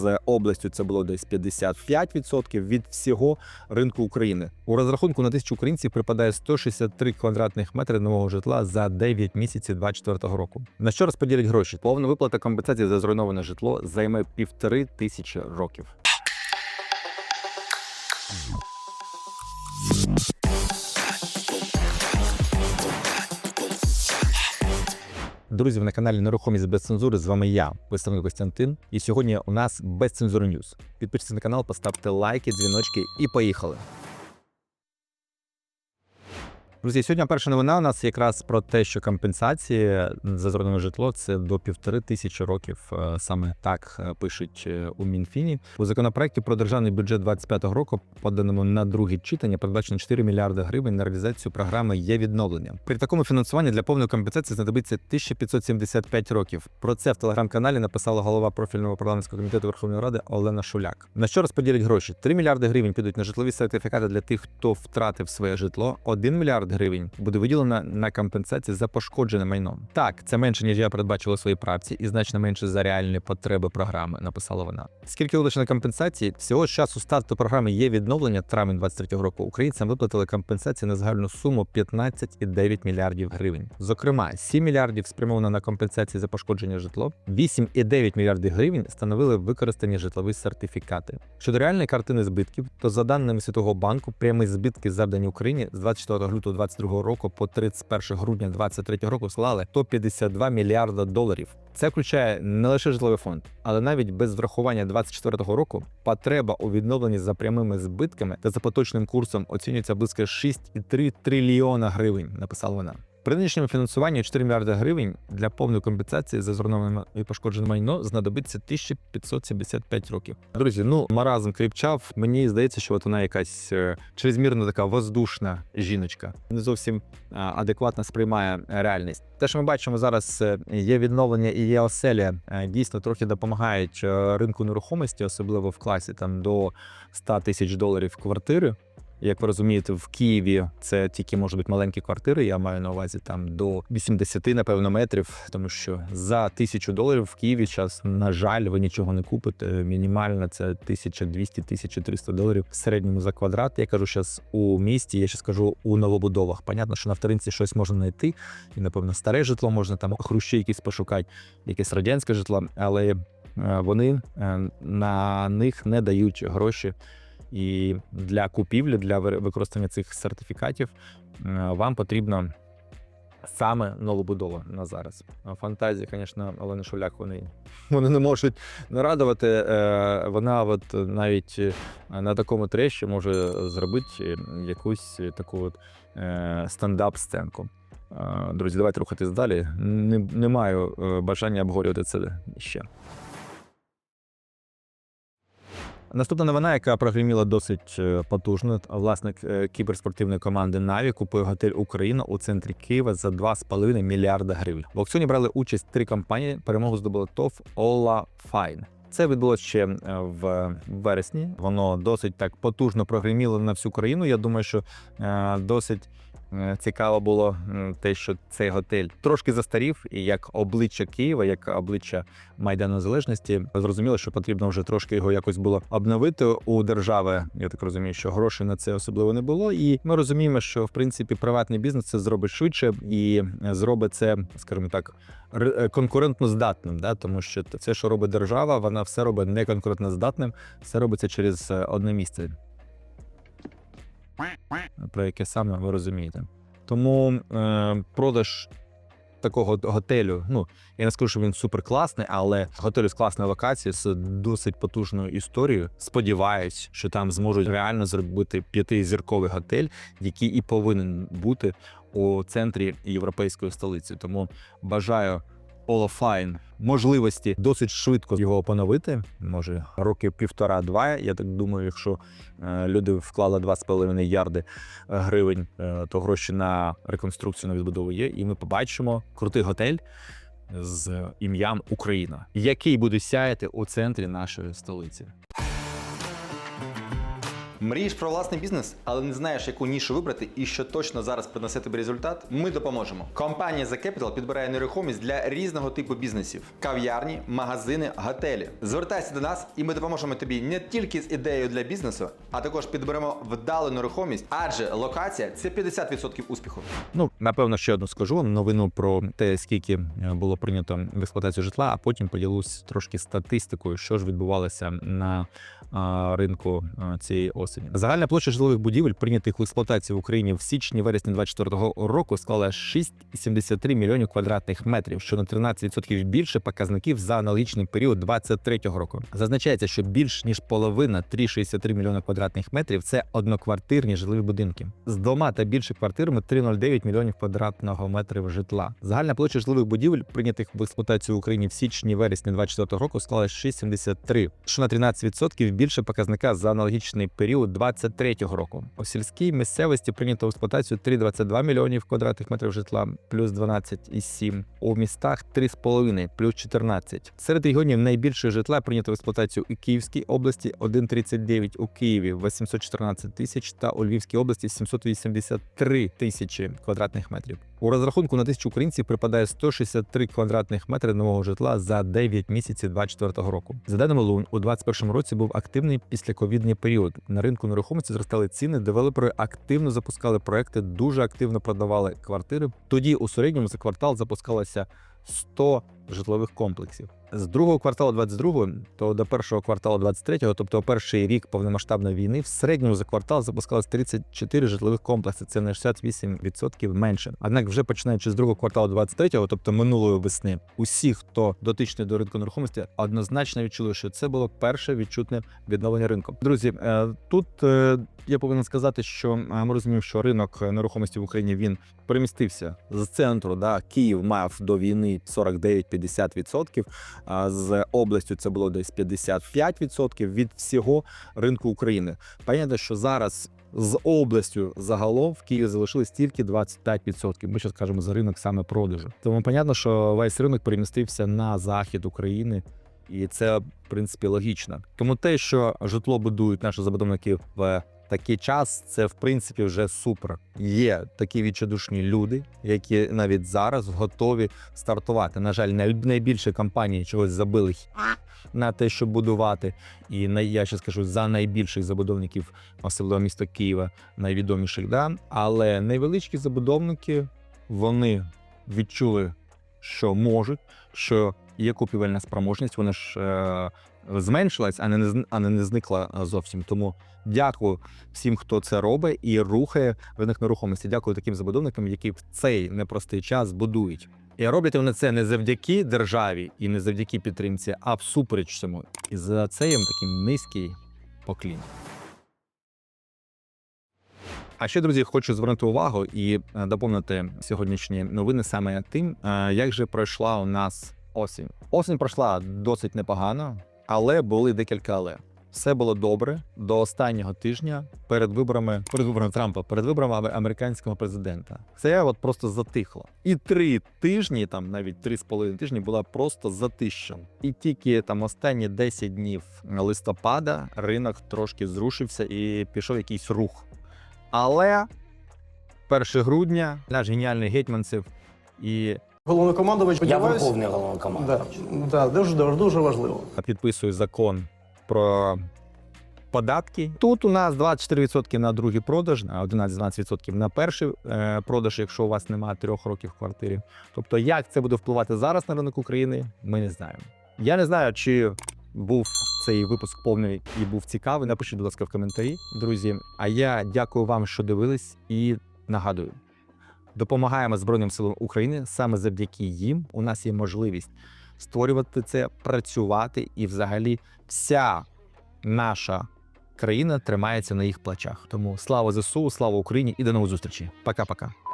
з областю це було десь 55% від всього ринку України. У розрахунку на тисячу українців припадає 163 квадратних метри нового житла за 9 місяців 2024 року. На що розподілять гроші? Повна виплата компенсації за зруйноване житло займе півтори тисячі років. Друзі, на каналі Нерухомість без цензури. З вами я, представник Костянтин. І сьогодні у нас без цензури ньюс. Підпишіться на канал, поставте лайки, дзвіночки і поїхали. Друзі, сьогодні перша новина у нас якраз про те, що компенсації за зруйноване житло це до півтори тисячі років. Е, Саме так е, пишуть е, у Мінфіні. У законопроекті про державний бюджет 2025 року, поданому на друге читання, передбачено 4 мільярди гривень на реалізацію програми є відновлення. При такому фінансуванні для повної компенсації знадобиться 1575 років. Про це в телеграм-каналі написала голова профільного парламентського комітету Верховної Ради Олена Шуляк. На що розподілять гроші? 3 мільярди гривень підуть на житлові сертифікати для тих, хто втратив своє житло. 1 мільярд гривень буде виділено на компенсації за пошкоджене майно. Так, це менше ніж я передбачила у своїй правці, і значно менше за реальні потреби програми. Написала вона. Скільки вилучено компенсації? Всього з часу старту програми є відновлення травень 23 року. Українцям виплатили компенсації на загальну суму 15,9 мільярдів гривень. Зокрема, 7 мільярдів спрямовано на компенсації за пошкодження житло, 8,9 мільярдів гривень становили використані житлові сертифікати. Щодо реальної картини збитків, то за даними Світового банку, прямі збитки завдані Україні з 24 лютого 2022 року по 31 грудня 2023 року склали 152 мільярда доларів. Це включає не лише житловий фонд, але навіть без врахування 2024 року потреба у відновленні за прямими збитками та за поточним курсом оцінюється близько 6,3 трильйона гривень. Написала вона. При нинішньому фінансуванні 4 мільярди гривень для повної компенсації за зруйноване і пошкоджене майно знадобиться 1575 років. Друзі, ну маразм кріпчав. Мені здається, що от вона якась е, чрезмірно така воздушна жіночка, не зовсім адекватно сприймає реальність. Те, що ми бачимо зараз, е, є відновлення і є оселя, е, дійсно трохи допомагають ринку нерухомості, особливо в класі там до 100 тисяч доларів квартири. Як ви розумієте, в Києві це тільки можуть бути маленькі квартири. Я маю на увазі там до 80, напевно, метрів. Тому що за тисячу доларів в Києві зараз, на жаль, ви нічого не купите. Мінімально це 1200-1300 доларів в середньому за квадрат. Я кажу зараз у місті. Я ще скажу у новобудовах. Понятно, що на вторинці щось можна знайти, і напевно старе житло можна там хрущі якісь пошукати, якесь радянське житло, але е, вони е, на них не дають гроші. І для купівлі, для ви- використання цих сертифікатів е, вам потрібно саме новобудова на зараз. Фантазії, звісно, Олени Шуляк, вони, вони не можуть нарадувати. Е, Вона от навіть е, на такому трещі може зробити якусь таку от стендап-сценку. Друзі, давайте рухатись далі. Не, не маю бажання обговорювати це ще. Наступна новина, яка прогреміла досить е, потужно. Власник е, кіберспортивної команди Наві купив готель Україна у центрі Києва за 2,5 мільярда гривень. В аукціоні брали участь три компанії. Перемогу здобула ТОВ Ола Файн. Це відбулося ще е, в вересні. Воно досить так потужно прогреміло на всю країну. Я думаю, що е, досить. Е, Цікаво було те, що цей готель трошки застарів, і як обличчя Києва, як обличчя Майдану Незалежності, зрозуміло, що потрібно вже трошки його якось було обновити у держави. Я так розумію, що грошей на це особливо не було. І ми розуміємо, що в принципі приватний бізнес це зробить швидше і зробить це, скажімо так, е, конкурентно здатним. Да? Тому що це, що робить держава, вона все робить не конкурентно здатним, все робиться через е, одне місце. Про яке саме ви розумієте. Тому е, продаж такого готелю, ну я не скажу, що він супер класний, але готелю з класною локацією з досить потужною історією. Сподіваюсь, що там зможуть реально зробити п'ятизірковий готель, який і повинен бути у центрі європейської столиці. Тому бажаю Олафайн можливості досить швидко його поновити. Може, роки півтора-два. Я так думаю, якщо е, люди вклали 2,5 ярди е, гривень, е, то гроші на реконструкцію на відбудову є. І ми побачимо крутий готель з ім'ям Україна, який буде сяяти у центрі нашої столиці. Мрієш про власний бізнес, але не знаєш, яку нішу вибрати і що точно зараз принесе тобі результат? Ми допоможемо. Компанія The Capital підбирає нерухомість для різного типу бізнесів: кав'ярні, магазини, готелі. Звертайся до нас, і ми допоможемо тобі не тільки з ідеєю для бізнесу, а також підберемо вдалу нерухомість, адже локація це 50% успіху. Ну, напевно, ще одну скажу новину про те, скільки е, було прийнято в експлуатацію житла, а потім поділюсь трошки статистикою, що ж відбувалося на ринку цієї осені. Загальна площа житлових будівель, прийнятих в експлуатацію в Україні в січні вересні 2024 року, склала 6,73 мільйонів квадратних метрів, що на 13% більше показників за аналогічний період 2023 року. Зазначається, що більш ніж половина 3,63 мільйона квадратних метрів це одноквартирні житлові будинки з двома та більше квартирами 3,09 мільйонів квадратного метрів житла. Загальна площа житлових будівель, прийнятих в експлуатацію в Україні в січні вересні 2024 року, склала 6,73, що на 13% більше показника за аналогічний період 2023 року. У сільській місцевості прийнято в експлуатацію 3,22 мільйонів квадратних метрів житла, плюс 12,7. У містах 3,5, плюс 14. Серед регіонів найбільше житла прийнято в експлуатацію у Київській області 1,39, у Києві 814 тисяч та у Львівській області 783 тисячі квадратних метрів. У розрахунку на тисячу українців припадає 163 квадратних метри нового житла за 9 місяців 2024 року. За даними Лун, у 2021 році був активний післяковідний період. На ринку нерухомості зростали ціни, девелопери активно запускали проекти, дуже активно продавали квартири. Тоді у середньому за квартал запускалося 100 житлових комплексів. З другого кварталу 22-го то до першого кварталу 23-го, тобто перший рік повномасштабної війни, в середньому за квартал запускалось 34 житлових комплекси. Це на 68% менше. Однак, вже починаючи з другого кварталу 23-го, тобто минулої весни, усі, хто дотичний до ринку нерухомості, однозначно відчули, що це було перше відчутне відновлення ринку. Друзі, е, тут е, я повинен сказати, що е, ми розуміємо, що ринок нерухомості в Україні він перемістився з центру. Да, Київ мав до війни 49 50 50%. З областю це було десь 55% від всього ринку України. Понятно, що зараз. З областю загалом в Києві залишилось тільки 25%. Ми зараз кажемо за ринок саме продажу. Тому понятно, що весь ринок перемістився на захід України, і це в принципі логічно. Тому те, що житло будують наші забудовники в такий час, це в принципі вже супер. Є такі відчайдушні люди, які навіть зараз готові стартувати. На жаль, най- найбільше компанії чогось забили на те, щоб будувати. І я ще скажу за найбільших забудовників особливо міста Києва, найвідоміших. Да? Але найвеличкі забудовники вони відчули, що можуть, що є купівельна спроможність. Вони ж е, зменшилась, а не, а не, зникла зовсім. Тому дякую всім, хто це робить і рухає ринок нерухомості. Дякую таким забудовникам, які в цей непростий час будують. І роблять вони це не завдяки державі і не завдяки підтримці, а всупереч цьому. І за це їм такий низький поклін. А ще, друзі, хочу звернути увагу і е, доповнити сьогоднішні новини саме тим, е, як же пройшла у нас осінь. Осінь пройшла досить непогано, але були декілька але. Все було добре до останнього тижня перед виборами, перед виборами Трампа, перед виборами американського президента. Це от просто затихло. І три тижні, там навіть три з половиною тижні, була просто затища. І тільки там останні 10 днів листопада ринок трошки зрушився і пішов якийсь рух. Але 1 грудня наш геніальний гетьманцев і Головнокомандувач Я сподіваюсь, верховний да, головнокомандувач. да, дуже, дуже, дуже важливо. підписує закон про податки. Тут у нас 24% на другий продаж, а 11-12% на перший е, продаж, якщо у вас немає трьох років в квартирі. Тобто, як це буде впливати зараз на ринок України, ми не знаємо. Я не знаю, чи був цей випуск повний і був цікавий. Напишіть, будь ласка, в коментарі, друзі. А я дякую вам, що дивились, і нагадую. Допомагаємо Збройним силам України саме завдяки їм. У нас є можливість створювати це, працювати, і взагалі вся наша країна тримається на їх плечах. Тому слава ЗСУ, слава Україні і до нових зустрічей. Пока-пока.